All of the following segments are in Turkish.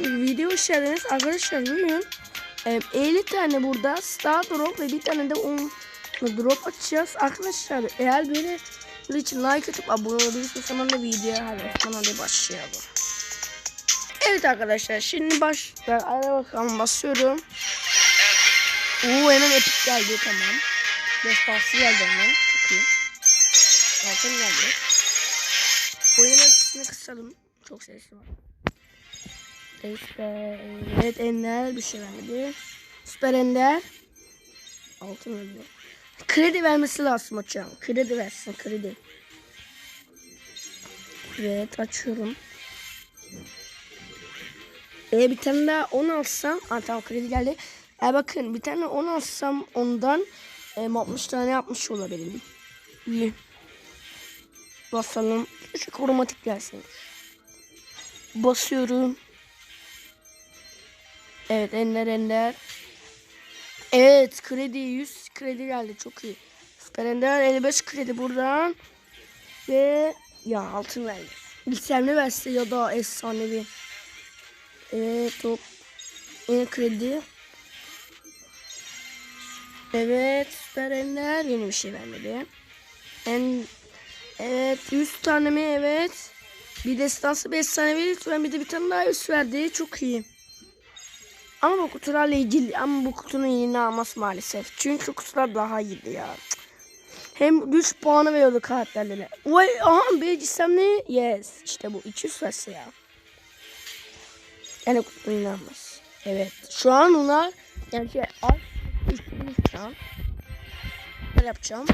video hoş. Arkadaşlar bugün e, 50 tane burada Star Drop ve bir tane de 10 drop açacağız. Arkadaşlar eğer böyle bunun için like atıp abone olabilirsiniz zaman da videoya hadi zaman hadi başlayalım. Evet arkadaşlar şimdi başla. Hadi bakalım basıyorum. Oo hemen epik geldi tamam. Destansı geldi hemen. Çok iyi. Altın geldi. Oyunun kısalım. Çok sesli var. İşte evet Ender bir şey vermedi. Süper Ender. Altın öldü. Kredi vermesi lazım hocam. Kredi versin kredi. Evet açıyorum. E bir tane daha 10 alsam. Aa, tamam kredi geldi. E bakın bir tane 10 alsam ondan e, 60 tane yapmış olabilirim. İyi. Basalım. Şu kromatik gelsin. Basıyorum. Evet ender ender. Evet kredi 100 kredi geldi çok iyi. Süper ender 55 kredi buradan. Ve ya altın verdi. Bilgisayarını verse ya da efsanevi. Evet top. Yine kredi. Evet süper ender yeni bir şey vermedi. En Evet 100 tane mi evet. Bir destansı 5 tane verir lütfen bir de bir tane daha 100 verdi çok iyi. Ama bu kutularla ilgili ama bu kutunun yeni alması maalesef. Çünkü kutular daha iyiydi ya. Hem güç puanı veriyordu karakterlere. Vay aha bir cisem ne? Yes. İşte bu 200 verse ya. Yani kutunun yeni. Evet. Şu an onlar yani şey. Üçlü şu an. Böyle yapacağım.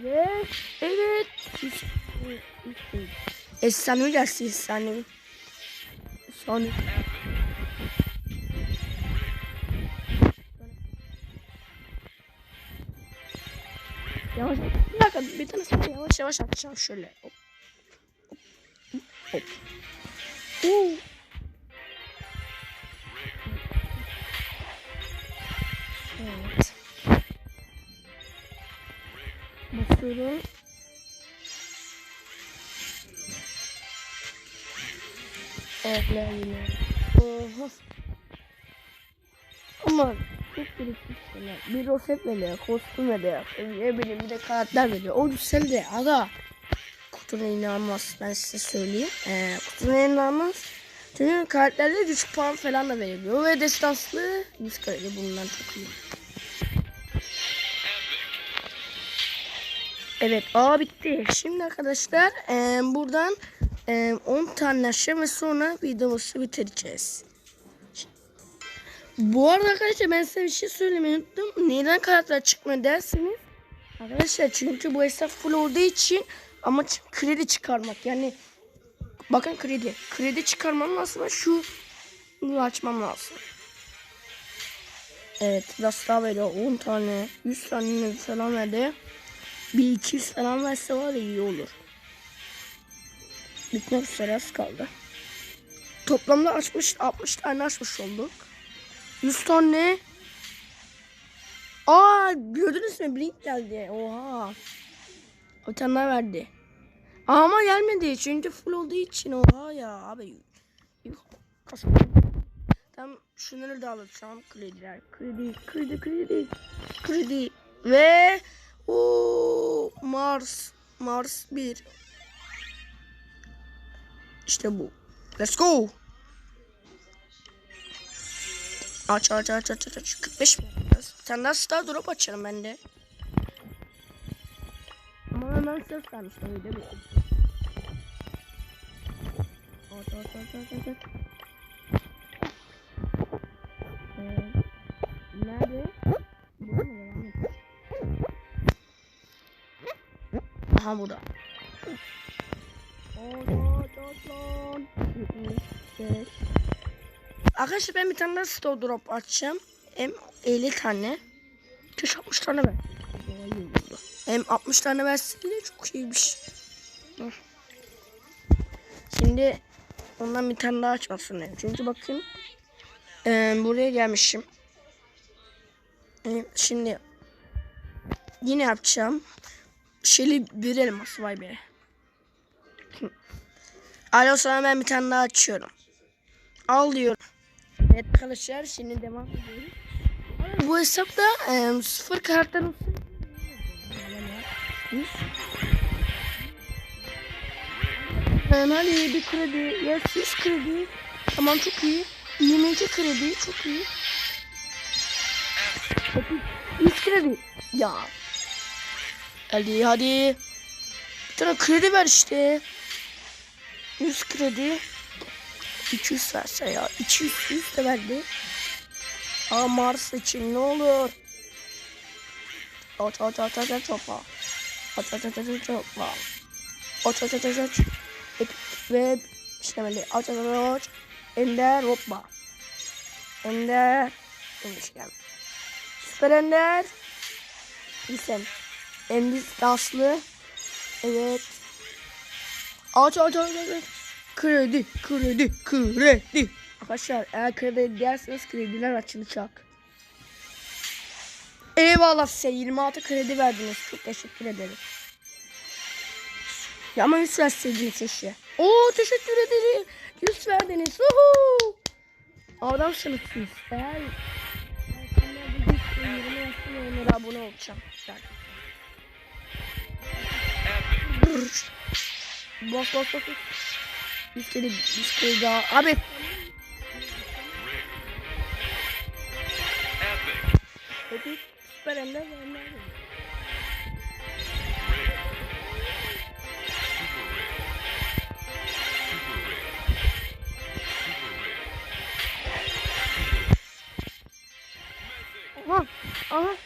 Ve evet. Efsanevi gelsin efsanevi. Sonra. Yavaş. Bir dakika bir tane sana yavaş yavaş atacağım şöyle. Hop. Hop. Hop. Oo. Evet. Basıyorum. Evet yine. Oha. Ama çok gereksiz şeyler. Bir roset veriyor, kostüm veriyor. Ne bileyim bir de karakter veriyor. O güzel de aga. Kutuna inanmaz ben size söyleyeyim. Ee, kutuna inanmaz. Çünkü karakterler 3 puan falan da veriliyor. Ve destanslı 100 kredi bundan çok iyi. Evet A bitti. Şimdi arkadaşlar e, buradan e, 10 tane ve sonra videomuzu bitireceğiz. Bu arada arkadaşlar ben size bir şey söylemeyi unuttum. Neden karakter çıkma dersiniz? Arkadaşlar çünkü bu hesap full olduğu için ama kredi çıkarmak yani bakın kredi. Kredi çıkarmam lazım şu açmam lazım. Evet biraz daha veriyor 10 tane 100 tane falan verdi. Bir 200 falan verse var iyi olur. Bitmek üzere az kaldı. Toplamda açmış 60 tane açmış olduk. 100 tane. Aa gördünüz mü blink geldi. Oha. Bir tane verdi. Ama gelmedi çünkü full olduğu için oha ya abi. Tam şunları da alacağım krediler. Kredi, kredi, kredi, kredi ve o Mars, Mars 1. İşte bu. Let's go. Aç aç aç aç aç aç. 45 mi yapacağız? Sen daha star drop açarım ben de. Ama hemen ses vermişler öyle mi? Aç aç aç aç aç. Ee, nerede? Aha burada. Aç aç aç lan. 75 Arkadaşlar ben bir tane daha store drop açacağım. Hem 50 tane. Keş 60 tane ver. Hem 60 tane versin de çok iyiymiş. Şimdi ondan bir tane daha açmasın. Çünkü bakın e, buraya gelmişim. E, şimdi yine yapacağım. Şeyli bir elmas vay be. Alo sana ben bir tane daha açıyorum. Al diyorum. Evet arkadaşlar şimdi devam ediyoruz. Bu hesapta e, sıfır karttan olsun. Yani hadi bir kredi. Ya 100 kredi. Tamam çok iyi. 22 kredi çok iyi. 100 kredi. Ya. Hadi hadi. Bir tane kredi ver işte. 100 kredi. 200 verse ya. 200 100 de verdi. Aa Mars için ne olur. Aç aç aç aç aç hoppa. Aç aç aç aç aç hoppa. Aç aç aç aç aç. Epik ve işlemeli. Aç aç aç aç. Ender hoppa. Ender. Eniştem. Süper Ender. Listen. Endis Daslı. Evet. Aç aç aç aç. Kredi, kredi, kredi. Arkadaşlar eğer kredi ederseniz krediler açılacak. Eyvallah size 26 kredi verdiniz. Çok teşekkür ederim. Ya ama 100 verseydiniz keşke. Oo teşekkür ederim. 100 verdiniz. Uhu. Adamsınız siz. Eğer abone olacağım. Yani. Bas bas bas. Bir kere bir kere daha. Abi. Epic. Süper ender ve ender. Aha. Aha.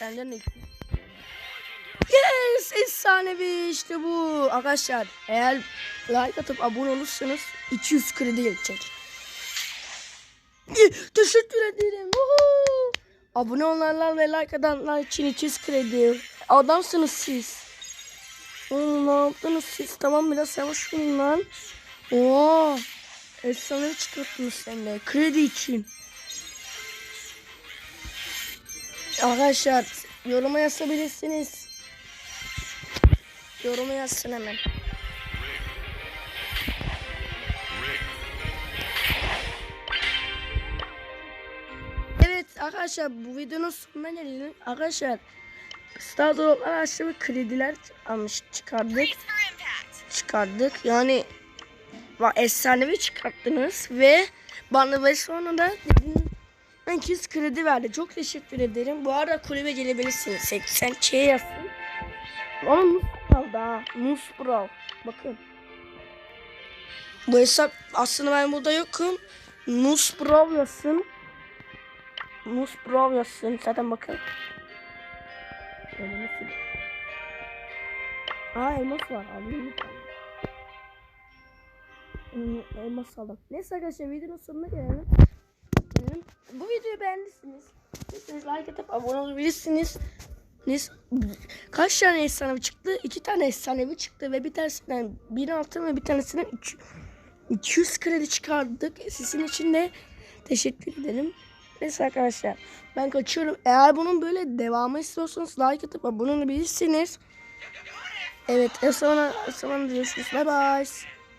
Senden ne? Yes! Efsanevi işte bu. Arkadaşlar eğer like atıp abone olursanız 200 kredi gelecek. Teşekkür ederim. Abone olanlar ve like atanlar için 200 kredi. Adamsınız siz. Oğlum ne yaptınız siz? Tamam biraz yavaş olun lan. Oo. Efsane çıkarttınız sen de. Kredi için. Arkadaşlar yoruma yazabilirsiniz. Yoruma yazsın hemen. Evet arkadaşlar bu videonun sonuna gelelim. Arkadaşlar Star Drop'lar açtı krediler almış çıkardık. Çıkardık. Yani efsanevi çıkarttınız ve bana ve sonra da dediğiniz 200 kredi verdi. Çok teşekkür ederim. Bu arada kulübe gelebilirsiniz. 80 şey yazsın. Ama Nus Brawl daha. Nus Brawl. Bakın. Bu hesap aslında ben burada yokum. Nus Brawl yazsın. Nus Brawl yazsın. Zaten bakın. Aa elmas var. Alayım mı? Elmas aldım. Neyse arkadaşlar videonun sonuna gelelim. Bu videoyu beğendiyseniz lütfen like atıp abone olabilirsiniz. Nes kaç tane efsanevi çıktı? İki tane efsanevi çıktı ve bir tanesinden bir altın ve bir tanesinden üç- 200 kredi çıkardık. Sizin için de teşekkür ederim. Neyse arkadaşlar ben kaçıyorum. Eğer bunun böyle devamı istiyorsanız like atıp abone olabilirsiniz. Evet, en sonra, en sonra görüşürüz. Bye bye.